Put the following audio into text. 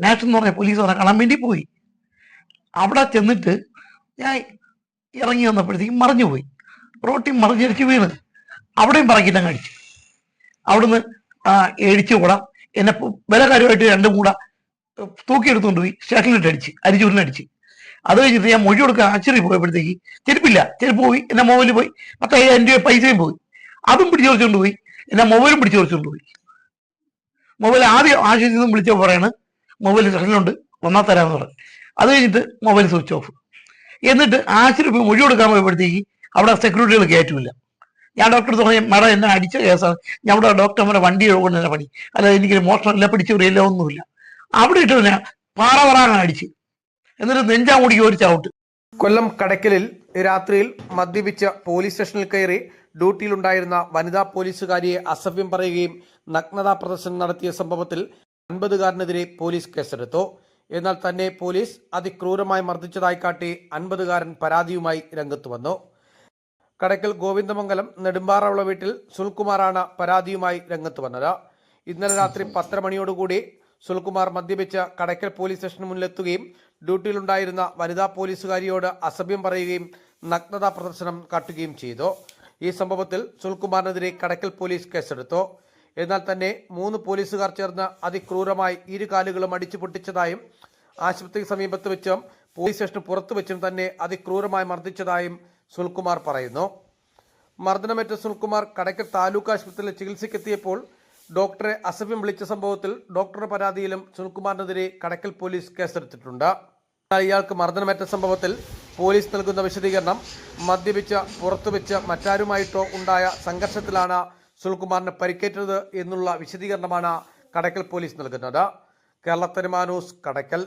National എന്ന് പറഞ്ഞ police അവരെ കാണാൻ വേണ്ടി പോയി. അവിടെ ചെന്നിട്ട് ഞാൻ ഇറങ്ങി വന്നപ്പോഴത്തേക്കും മറിഞ്ഞുപോയി റോട്ടി മറിഞ്ഞടിച്ച് വീണ്. അവിടെയും പറക്കിട്ടങ്ങ് അടിച്ചു. അവിടുന്ന് എഴിച്ചു കൂടാ. എന്നെ പു- വില കാര്യമായിട്ട് രണ്ടും കൂടെ. തൂക്കിയെടുത്തുകൊണ്ട് പോയി. സ്റ്റേഷനിലിട്ട് അടിച്ച് അരിച്ചൂരിനടിച്ച് അത് കഴിഞ്ഞിട്ട് ഞാൻ മൊഴി കൊടുക്കാൻ ആശ്ചര്യം പോയപ്പോഴത്തേക്ക് ചെരുപ്പില്ല. ചെരുപ്പ് പോയി. എന്റെ മൊബൈലിൽ പോയി. പത്തയ്യായിരം രൂപ പൈസയും പോയി. അതും പിടിച്ചു പറിച്ചുകൊണ്ട് പോയി. എന്റെ മൊബൈലും പിടിച്ചു പറിച്ചുകൊണ്ട് പോയി. മൊബൈൽ ആദ്യം ആശുപത്രിയിൽ നിന്നും വിളിച്ചപ്പോൾ പറയാണ് മൊബൈൽ സ്റ്റേഷനിലുണ്ട് വന്നാൽ തരാമെന്ന് പറഞ്ഞു. അത് കഴിഞ്ഞിട്ട് മൊബൈൽ സ്വിച്ച് ഓഫ്. എന്നിട്ട് ആശുപത്രി പോയി മൊഴി കൊടുക്കാൻ പോയപ്പോഴത്തേക്ക് അവിടെ സെക്യൂരിറ്റികൾ കയറ്റുമില്ല ഞാൻ ഡോക്ടർ പറഞ്ഞു മേഡം എന്നെ അടിച്ച കേസാണ് ഞാൻ അവിടെ ഡോക്ടർമാരെ വണ്ടി കൊണ്ട് തന്നെ പണി. അല്ല എനിക്ക് മോഷണമില്ല പിടിച്ചുറിയില്ല ഒന്നുമില്ല. അവിടെ ഇട്ട് പിന്നെ പാറ പറയാനാണ് അടിച്ച്. എന്നിട്ട് നെഞ്ചാമുടിക്ക് ഒരു ചവിട്ട്. കൊല്ലം കടക്കലിൽ രാത്രിയിൽ മദ്യപിച്ച് പോലീസ് സ്റ്റേഷനിൽ കയറി ഡ്യൂട്ടിയിലുണ്ടായിരുന്ന വനിതാ പോലീസുകാരിയെ അസഭ്യം പറയുകയും നഗ്നതാ പ്രദർശനം നടത്തിയ സംഭവത്തിൽ അൻപതുകാരനെതിരെ പോലീസ് കേസെടുത്തു. എന്നാൽ തന്നെ പോലീസ് അതിക്രൂരമായി മർദ്ദിച്ചതായി കാട്ടി അൻപതുകാരൻ പരാതിയുമായി രംഗത്ത് വന്നു. കടക്കൽ ഗോവിന്ദമംഗലം നെടുമ്പാറവുള്ള വീട്ടിൽ സുൽകുമാറാണ് പരാതിയുമായി രംഗത്ത് വന്നത്. ഇന്നലെ രാത്രി പത്തര മണിയോടുകൂടി സുൽകുമാർ മദ്യപിച്ച് കടക്കൽ പോലീസ് സ്റ്റേഷന് മുന്നിലെത്തുകയും ഡ്യൂട്ടിയിലുണ്ടായിരുന്ന വനിതാ പോലീസുകാരിയോട് അസഭ്യം പറയുകയും നഗ്നതാ പ്രദർശനം കാട്ടുകയും ചെയ്തു. ഈ സംഭവത്തിൽ സുൽകുമാറിനെതിരെ കടക്കൽ പോലീസ് കേസെടുത്തു. എന്നാൽ തന്നെ മൂന്ന് പോലീസുകാർ ചേർന്ന് അതിക്രൂരമായി ഇരു കാലുകളും അടിച്ചു പൊട്ടിച്ചതായും ആശുപത്രിക്ക് സമീപത്ത് വെച്ചും പോലീസ് സ്റ്റേഷന് പുറത്തു വെച്ചും തന്നെ അതിക്രൂരമായി മർദ്ദിച്ചതായും സുൽകുമാർ പറയുന്നു. മർദ്ദനമേറ്റ സുൽകുമാർ കടയ്ക്കൽ താലൂക്ക് ആശുപത്രിയിൽ ചികിത്സയ്ക്കെത്തിയപ്പോൾ ഡോക്ടറെ അസഭ്യം വിളിച്ച സംഭവത്തിൽ ഡോക്ടറുടെ പരാതിയിലും സുൽകുമാറിനെതിരെ കടയ്ക്കൽ പോലീസ് കേസെടുത്തിട്ടുണ്ട്. ഇയാൾക്ക് മർദ്ദനമേറ്റ സംഭവത്തിൽ പോലീസ് നൽകുന്ന വിശദീകരണം മദ്യപിച്ച് പുറത്തുവെച്ച് മറ്റാരുമായിട്ടോ ഉണ്ടായ സംഘർഷത്തിലാണ് സുനിൽകുമാറിന് പരിക്കേറ്റത് എന്നുള്ള വിശദീകരണമാണ് കടയ്ക്കൽ പോലീസ് നൽകുന്നത്. കേരളത്തനുമാനൂസ് കടയ്ക്കൽ.